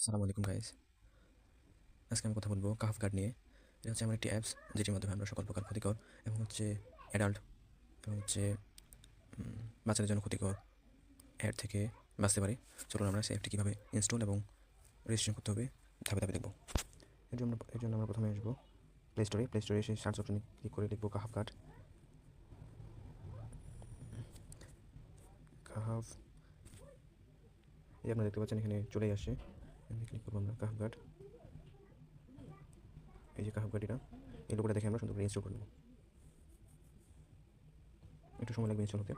আসসালামু আলাইকুম গাইস আজকে আমি কথা বলব কাফ গার্ড নিয়ে। এটা হচ্ছে এমন একটি অ্যাপস যেটির মাধ্যমে আমরা সকল প্রকার ক্ষতিকর এবং হচ্ছে অ্যাডাল্ট এবং হচ্ছে বাচ্চাদের জন্য ক্ষতিকর অ্যাড থেকে বাঁচতে পারি। চলুন আমরা সেই অ্যাপটি কীভাবে ইনস্টল এবং রেজিস্ট্রেশন করতে হবে, ধাপে ধাপে দেখব। এর জন্য এর জন্য আমরা প্রথমে আসব প্লে স্টোরে প্লে স্টোরে এসে সার্চ অপশনে ক্লিক করে লিখব কাহাফ গার্ড। কাহাফ এই আপনারা দেখতে পাচ্ছেন এখানে চলেই আসছে এখানে ক্লিক করব আমরা কাহাফ গার্ড এই যে কাহাফ গার্ড এটা, এই লোকটা দেখে আমরা সুন্দর করে ইনস্টল করে নেব। একটু সময় লাগবে ইনস্টল হতে।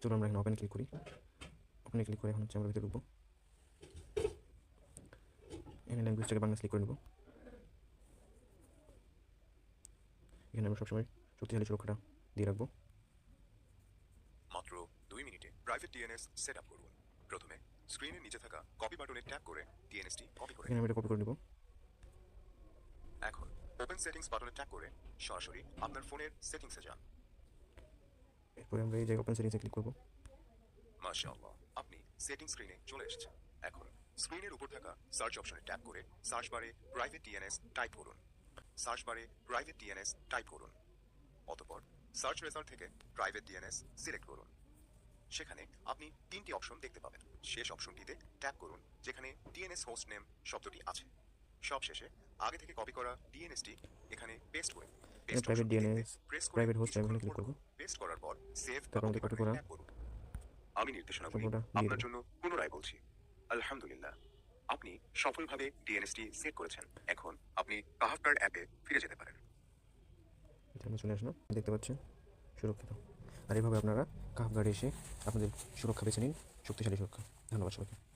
চলুন আমরা এখানে ওপেন ক্লিক করি। ওপেনে ক্লিক করে এখন হচ্ছে আমরা ভিতরে ঢুকবো। এখানে ল্যাঙ্গুয়েজটাকে বাংলা ক্লিক করে নেব। এখানে আমরা সবসময় শক্তিশালী সুরক্ষাটা দিয়ে রাখব। মাত্র দুই মিনিটে প্রাইভেট ডিএনএস সেট আপ করুন। প্রথমে স্ক্রিনের নিচে থাকা কপি বাটনে ট্যাপ করে ডিএনএসটি কপি করে এখানে আমি এটা কপি করে নেব। এখন ওপেন সেটিংস বাটনে ট্যাপ করে সরাসরি আপনার ফোনের সেটিংসে যান। এরপরে আমরা এই জায়গায় ওপেন সেটিংসে ক্লিক করব। মাশাআল্লাহ আপনি সেটিং স্ক্রিনে চলে এসেছেন। এখন স্ক্রিনের উপর থাকা সার্চ অপশনে ট্যাপ করে সার্চ বারে প্রাইভেট ডিএনএস টাইপ করুন। সার্চ বারে প্রাইভেট ডিএনএস টাইপ করুন অতঃপর সার্চ রেজাল্ট থেকে প্রাইভেট ডিএনএস সিলেক্ট করুন সেখানে আপনি তিনটি অপশন দেখতে পাবেন শেষ অপশনটিতে ট্যাপ করুন যেখানে ডিএনএস হোস্ট নেম শব্দটি আছে সবশেষে আগে থেকে কপি করা ডিএনএসটি এখানে পেস্ট করে DNS, press করে private host কিছুক্ষণ এখানে করব। করুন। পেস্ট করার পর সেভ তারপর আমাদের copy করা। আমি নির্দেশনাগুলি সম্পূর্ণটা আপনার জন্য পুনরায় বলছি আলহামদুলিল্লাহ আপনি সফলভাবে ডিএনএসটি সেট করেছেন। এখন আপনি কাহাফটার অ্যাপে ফিরে যেতে পারেন। এখানে চলে আসুন দেখতে পাচ্ছেন, সুরক্ষিত। আর এভাবে আপনারা গার্ডে এসে আপনাদের সুরক্ষা বেছে নিন। শক্তিশালী সুরক্ষা। ধন্যবাদ সবাইকে।